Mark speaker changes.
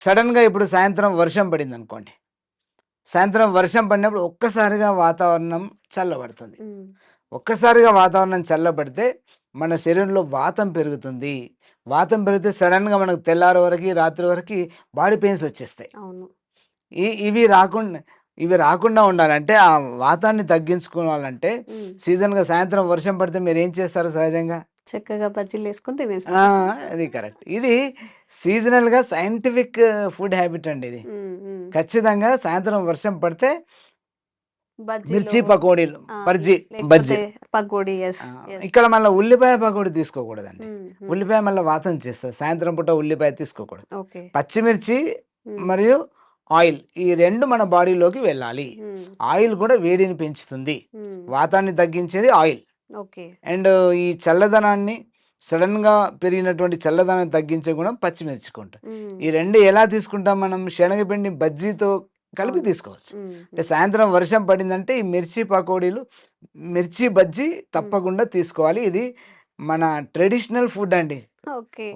Speaker 1: సడన్గా ఇప్పుడు సాయంత్రం వర్షం పడింది అనుకోండి సాయంత్రం వర్షం పడినప్పుడు ఒక్కసారిగా వాతావరణం చల్లబడుతుంది. ఒక్కసారిగా వాతావరణం చల్లబడితే మన శరీరంలో వాతం పెరుగుతుంది. వాతం పెరిగితే సడన్గా మనకు తెల్లారి వరకు రాత్రి వరకు బాడీ పెయిన్స్ వచ్చేస్తాయి. ఇవి రాకుండా ఇవి రాకుండా ఉండాలంటే ఆ వాతాన్ని తగ్గించుకోవాలంటే
Speaker 2: ఉమ్,
Speaker 1: సీజన్గా సాయంత్రం వర్షం పడితే మీరు ఏం చేస్తారు సహజంగా?
Speaker 2: చక్కగా బజ్జీలు వేసుకొని తినేస్తాం
Speaker 1: ఆ, అది కరెక్ట్. ఇది సీజనల్గా సైంటిఫిక్ ఫుడ్ హ్యాబిట్ అండి ఇది. ఖచ్చితంగా సాయంత్రం వర్షం పడితే మిర్చి పకోడీలు
Speaker 2: ఆ,
Speaker 1: బజ్జీ
Speaker 2: పకోడీ
Speaker 1: ఇక్కడ మళ్ళీ ఉల్లిపాయ పకోడీ తీసుకోకూడదండి. ఉల్లిపాయ మళ్ళీ వాతం చేస్తుంది సాయంత్రం పూట ఉల్లిపాయ తీసుకోకూడదు. పచ్చిమిర్చి మరియు ఆయిల్ ఈ రెండు మన బాడీలోకి వెళ్ళాలి. ఆయిల్ కూడా వేడిని పెంచుతుంది. వాతాన్ని తగ్గించేది ఆయిల్.
Speaker 2: ఓకే.
Speaker 1: అండ్ ఈ చల్లదనాన్ని సడన్గా పెరిగినటువంటి చల్లదనాన్ని తగ్గించే గుణం పచ్చిమిర్చికి ఉంటుంది
Speaker 2: ఉమ్,
Speaker 1: ఈ రెండు ఎలా తీసుకుంటాం మనం? శనగపిండి బజ్జీతో కలిపి. తీసుకోవచ్చు. అంటే సాయంత్రం వర్షం పడిందంటే ఈ మిర్చి పకోడీలు మిర్చి బజ్జీ తప్పకుండా తీసుకోవాలి. ఇది మన ట్రెడిషనల్ ఫుడ్ అండి.
Speaker 2: ఓకే.